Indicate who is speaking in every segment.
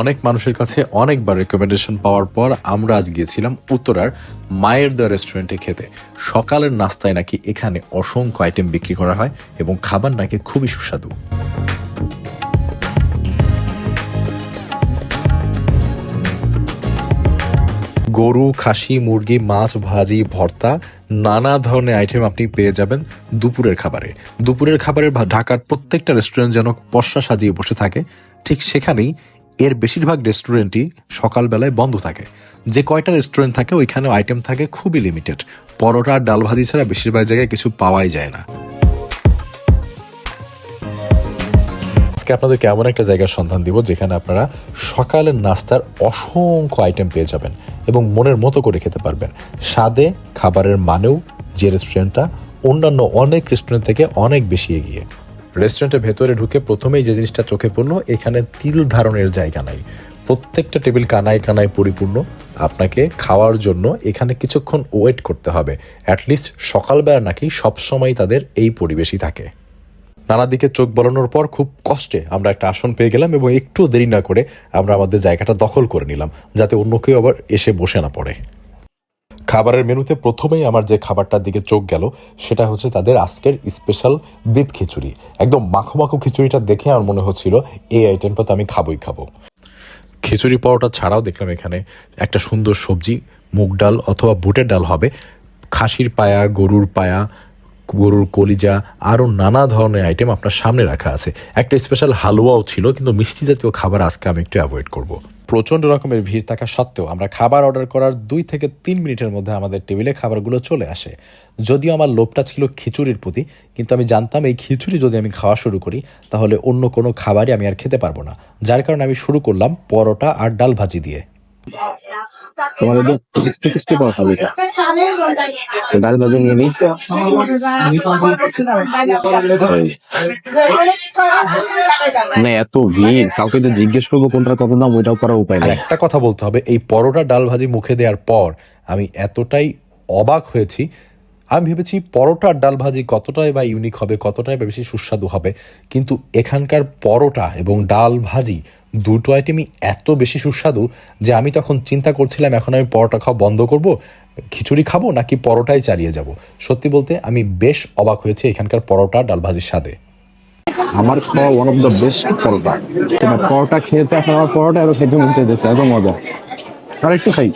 Speaker 1: অনেক মানুষের কাছে অনেকবার রেকমেন্ডেশন পাওয়ার পর আমরা আজ গিয়েছিলাম উত্তরার মায়ের দ্য রেস্টুরেন্টে খেতে। সকালের নাস্তায় নাকি এখানে অসংখ্য আইটেম বিক্রি করা হয় এবং খাবার নাকি খুবই সুস্বাদু। গরু, খাসি, মুরগি, মাছ, ভাজি, ভর্তা, নানা ধরনের আইটেম আপনি পেয়ে যাবেন দুপুরের খাবারে। দুপুরের খাবারের ঢাকার প্রত্যেকটা রেস্টুরেন্ট যেন পশরা সাজিয়ে বসে থাকে, ঠিক সেখানেই এর বেশিরভাগ রেস্টুরেন্টই সকালবেলায় বন্ধ থাকে। যে কয়টা রেস্টুরেন্ট থাকে ওইখানে আইটেম থাকে খুবই লিমিটেড পরোটা আর ডাল ভাজি ছাড়া বেশিরভাগ জায়গায় কিছু পাওয়াই যায় না। আজকে আপনাদের কেমন একটা জায়গার সন্ধান দিব, যেখানে আপনারা সকালের নাস্তার অসংখ্য আইটেম পেয়ে যাবেন এবং মনের মতো করে খেতে পারবেন। স্বাদে, খাবারের মানেও যে রেস্টুরেন্টটা অন্যান্য অনেক রেস্টুরেন্ট থেকে অনেক বেশি এগিয়ে। রেস্টুরেন্টের ভেতরে ঢুকে প্রথমেই যে জিনিসটা চোখে পড়ল, এখানে তিল ধারণের জায়গা নাই। প্রত্যেকটা টেবিল কানায় কানায় পরিপূর্ণ। আপনাকে খাওয়ার জন্য এখানে কিছুক্ষণ ওয়েট করতে হবে। অ্যাটলিস্ট সকালবেলা নাকি সবসময় তাদের এই পরিবেশই থাকে। নানা দিকে চোখ বলানোর পর খুব কষ্টে আমরা একটা আসন পেয়ে গেলাম এবং একটু দেরি না করে আমরা আমাদের জায়গাটা দখল করে নিলাম, যাতে অন্য কেউ আবার এসে বসে না পড়ে। খাবারের মেনুতে প্রথমেই আমার যে খাবারটার দিকে চোখ গেল, সেটা হচ্ছে তাদের আজকের স্পেশাল বিপ খিচুড়ি। একদম মাখো মাখো খিচুড়িটা দেখে আমার মনে হচ্ছিল, এই আইটেমটা তো আমি খাবোই খাব। খিচুড়ি পরোটা ছাড়াও দেখলাম এখানে একটা সুন্দর সবজি, মুগ ডাল অথবা বুটের ডাল হবে, খাসির পায়া, গরুর পায়া, গরুর কলিজা, আরও নানা ধরনের আইটেম আপনার সামনে রাখা আছে। একটা স্পেশাল হালুয়াও ছিল, কিন্তু মিষ্টি জাতীয় খাবার আজকে আমি একটু অ্যাভয়েড করব। প্রচণ্ড রকমের ভিড় থাকা সত্ত্বেও আমরা খাবার অর্ডার করার দুই থেকে তিন মিনিটের মধ্যে আমাদের টেবিলে খাবারগুলো চলে আসে। যদিও আমার লোভটা ছিল খিচুড়ির প্রতি, কিন্তু আমি জানতাম এই খিচুড়ি যদি আমি খাওয়া শুরু করি, তাহলে অন্য কোনো খাবারই আমি আর খেতে পারব না। যার কারণে আমি শুরু করলাম পরোটা আর ডাল ভাজি দিয়ে।
Speaker 2: তোমার একদম পাওয়া খাবে ডাল ভাজি নিয়ে নিই। না, এত ভিড়। কাউকে তো জিজ্ঞেস করব কোনটার কত দাম, ওইটাও করার উপায় নেই।
Speaker 1: একটা কথা বলতে হবে, এই পরোটা ডাল ভাজি মুখে দেওয়ার পর আমি এতটাই অবাক হয়েছি আমি ভেবেছি পরোটা আর ডাল ভাজি কতটাই বা ইউনিক হবে, কতটাই বা বেশি সুস্বাদু হবে, কিন্তু এখানকার পরোটা এবং ডাল ভাজি দুটো আইটেমই এত বেশি সুস্বাদু যে আমি তখন চিন্তা করছিলাম, এখন আমি পরোটা খাওয়া বন্ধ করব, খিচুড়ি খাব নাকি পরোটাই চালিয়ে যাব? সত্যি বলতে আমি বেশ অবাক হয়েছি এখানকার পরোটা ডাল ভাজির স্বাদে।
Speaker 2: আমার খাওয়া one of the best paratha. Paratha খেতে আমার পরোটা এত খেতে মন চাইতেছে, এত মজা। আর একটু খাই।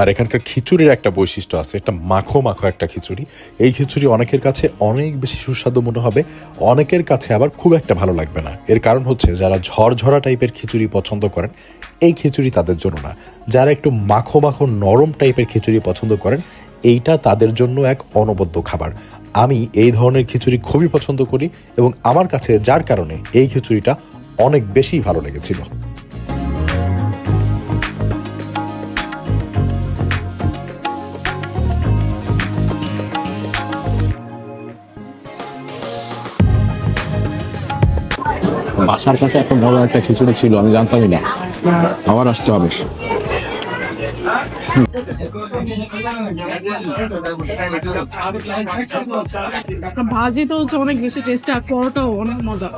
Speaker 1: আর এখানকার খিচুড়ির একটা বৈশিষ্ট্য আছে, একটা মাখো মাখো একটা খিচুড়ি। এই খিচুড়ি অনেকের কাছে অনেক বেশি সুস্বাদু মনে হবে, অনেকের কাছে আবার খুব একটা ভালো লাগবে না। এর কারণ হচ্ছে, যারা ঝরঝরা টাইপের খিচুড়ি পছন্দ করেন, এই খিচুড়ি তাদের জন্য না। যারা একটু মাখো মাখো নরম টাইপের খিচুড়ি পছন্দ করেন, এইটা তাদের জন্য এক অনবদ্য খাবার। আমি এই ধরনের খিচুড়ি খুবই পছন্দ করি এবং আমার কাছে যার কারণে এই খিচুড়িটা অনেক বেশি ভালো লেগেছিল।
Speaker 2: বাসার কাছে এত ভালো একটা খিচুড়ি ছিল, আমি জানতামই না। আবার আসতে হবে।
Speaker 3: ভাজি তো হচ্ছে অনেক বেশি টেস্ট আর পরোটাও অনেক মজা।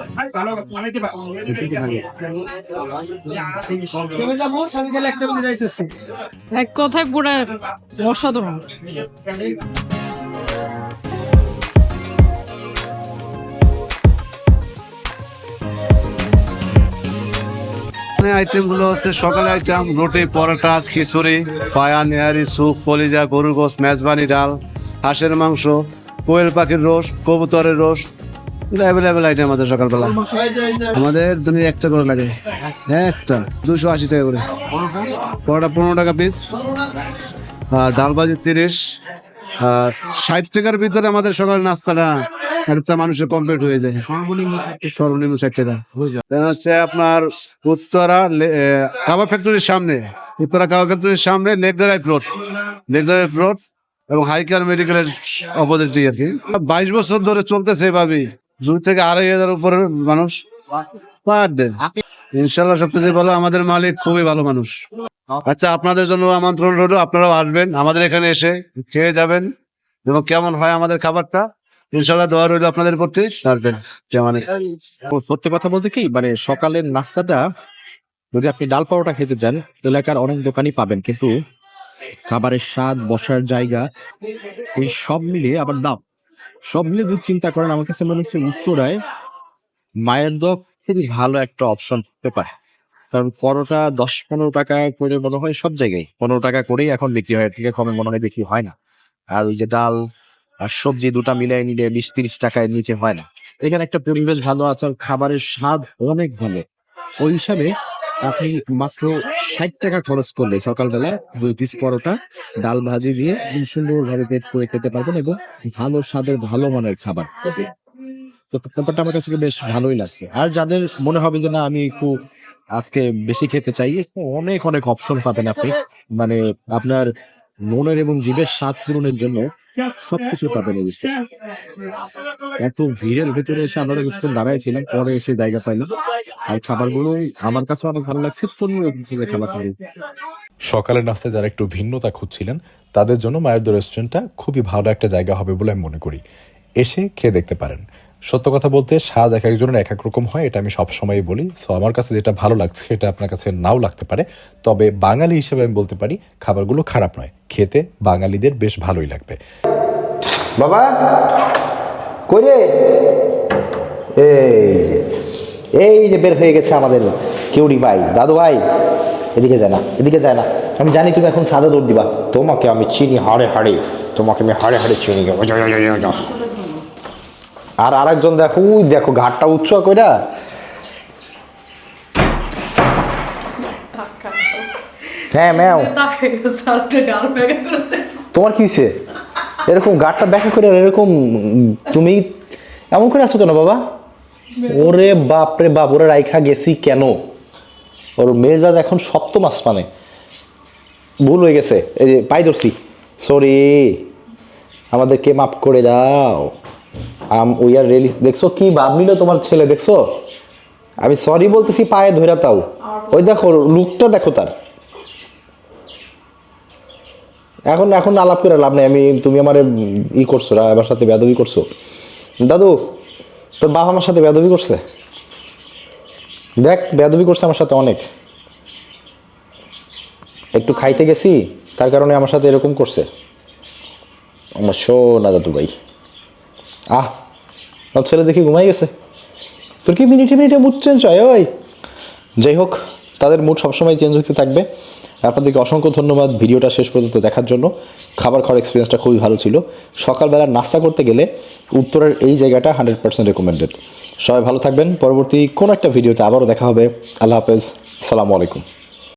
Speaker 3: এক কথায় পুরো অসাধারণ।
Speaker 4: আইটেমগুলো হচ্ছে সকালে আইটেম, রুটি, পরোটা, খিচুড়ি, পায়া, নেহারি, স্যুপ, কলিজা, গরুর গোস মেজবানি ডাল, হাঁসের মাংস, কোয়েল পাখির রোস কবুতরের রোস অ্যাভেলেবেল আইটেম আমাদের সকালবেলা। আমাদের দুনিয়া একটা করে লাগে। একটা, দুশো আশি টাকা করে। পরোটা পনেরো টাকা পিস আর ডাল ভাজি তিরিশ। ষাট টাকার ভিতরে আমাদের সকালের নাস্তাটা একটা মানুষের কমপ্লিট হয়ে যায়। সর্বনিম্ন ষাট টাকা। হচ্ছে আপনার উত্তরা কাবাব ফ্যাক্টরির সামনে উত্তরা কাবাব ফ্যাক্টরির সামনে রোড লেক ড্রাইভ রোড এবং হাইকার মেডিকেলের অপোজিট আর কি। বাইশ বছর ধরে চলতেছে এভাবেই। দুই থেকে আড়াই হাজার উপরের মানুষ পার ডে ইনশাল্লাহ সবকিছু ভালো। আমাদের মালিক খুবই ভালো মানুষ। আচ্ছা আপনাদের জন্য আমন্ত্রণ রইল। আপনারাও আসবেন। আমাদের এখানে এসে খেয়ে যাবেন। এবং কেমন হয় আমাদের খাবারটা? আপনাদের প্রতি। থাকবেন মানে
Speaker 2: সত্যি কথা বলতে কি মানে সকালের নাস্তাটা যদি আপনি খেতে চান অনেক দোকানই পাবেন। কিন্তু খাবারের স্বাদ, বসার জায়গা, এই সব মিলিয়ে আবার দাম। সব মিলিয়ে যদি চিন্তা করেন। আমার কাছে মনে হচ্ছে উত্তরায় মায়ের দোক খুবই ভালো একটা অপশন হতে পারে কারণ পরোটা দশ পনেরো টাকা করে মনে হয় সব জায়গায়। পনেরো টাকা করেই এখন বিক্রি হয় থেকে কমে মনে হয় বিক্রি হয় না। আর ওই যে ডাল আর সবজি দুটা মিলাই নিলে বিশ তিরিশ টাকায় নিচে হয় না। এখানে একটা পরিবেশ ভালো আছে আর খাবারের স্বাদ অনেক ভালো। ওই হিসাবে আপনি মাত্র ষাট টাকা খরচ করলে সকালবেলা দুই পিস পরোটা, ডাল ভাজি দিয়ে সুন্দর ভাবে পেট করে খেতে পারবেন এবং ভালো স্বাদের ভালো মানের খাবার। তো ব্যাপারটা আমার কাছে বেশ ভালোই লাগছে। আর যাদের মনে হবে যে, না, আমি একটু আজকে বেশি খেতে চাই অনেক অনেক অপশন পাবেন আপনি। মানে আপনার মনের এবং জীবের স্বাদ পূরণের জন্য সবকিছু পাবেন এই। এত ভিড়ের ভেতরে এসে আমরা কিছুক্ষণ দাঁড়াইছিলাম, পরে এসে জায়গা পাইলাম। আর খাবারগুলো আমার কাছে অনেক ভালো লাগছে তরুণ খাবার
Speaker 1: সকালের নাস্তায় যারা একটু ভিন্নতা খুঁজছিলেন, তাদের জন্য মায়ের রেস্টুরেন্টটা খুবই ভালো একটা জায়গা হবে বলে আমি মনে করি। এসে খেয়ে দেখতে পারেন। সত্য কথা বলতে স্বাদ এক একজনের এক এক রকম হয়, এটা আমি সবসময়ই বলি। সো আমার কাছে যেটা ভালো লাগছে, সেটা আপনার কাছে নাও লাগতে পারে। তবে বাঙালি হিসেবে আমি বলতে পারি, খাবারগুলো খারাপ নয়। খেতে বাঙালিদের বেশ ভালোই লাগবে।
Speaker 5: বাবা, কই রে? এই যে এই যে বের হয়ে গেছে আমাদের কেউরি ভাই, দাদু ভাই, এদিকে যায় না, এদিকে যায় না। আমি জানি তুমি এখন সাদা দৌড় দিবা। তোমাকে আমি চিনি হাড়ে হাড়ে, তোমাকে আমি হাড়ে হাড়ে চিনি। আর আরেকজন দেখো ওই দেখো, ঘাটটা উচ্চ কইরা। হ্যাঁ
Speaker 3: করতে
Speaker 5: তোমার কি হয়েছে এরকম গাটটা ব্যাখ্যা করে এরকম, তুমি এমন করে আছো কেন বাবা? ওরে বাপ রে বাপ, ওরে রাইখা গেছি কেন? ওর মেজাজ এখন সপ্তম আসমানে। ভুল হয়ে গেছে, এই যে পাই ধরছি। সরি আমাদেরকে মাফ করে দাও। আম উই আর রিয়েলি দেখছ কি ভাব নিল তোমার ছেলে, দেখছ? আমি সরি বলতেছি, পায়ে ধরে তাও। ওই দেখো লুকটা দেখো তার। এখন এখন আলাপ করে লাভ নেই, আমি, তুমি আমার ই করছ আমার সাথে বেদবি করছ। দাদু, তোর বাবা আমার সাথে বেদবি করছে? দেখ বেদবি করছে আমার সাথে অনেক। একটু খাইতে গেছি, তার কারণে আমার সাথে এরকম করছে। আমার শোনা দাদু ভাই আহ আমার ছেলে দেখি ঘুমাই গেছে। তোর কি মিনিটে মিনিটে মুড চেঞ্জ হয়? ওই। যাই হোক, তাদের মুড সবসময় চেঞ্জ হতে থাকবে। আপনাদেরকে অসংখ্য ধন্যবাদ ভিডিওটা শেষ পর্যন্ত দেখার জন্য। খাবার খাওয়ার এক্সপিরিয়েন্সটা খুবই ভালো ছিল। সকালবেলা নাস্তা করতে গেলে উত্তরের এই জায়গাটা হান্ড্রেড পার্সেন্ট রেকমেন্ডেড সবাই ভালো থাকবেন। পরবর্তী কোনো একটা ভিডিওতে আবারও দেখা হবে। আল্লাহ হাফেজ। আসসালামু আলাইকুম।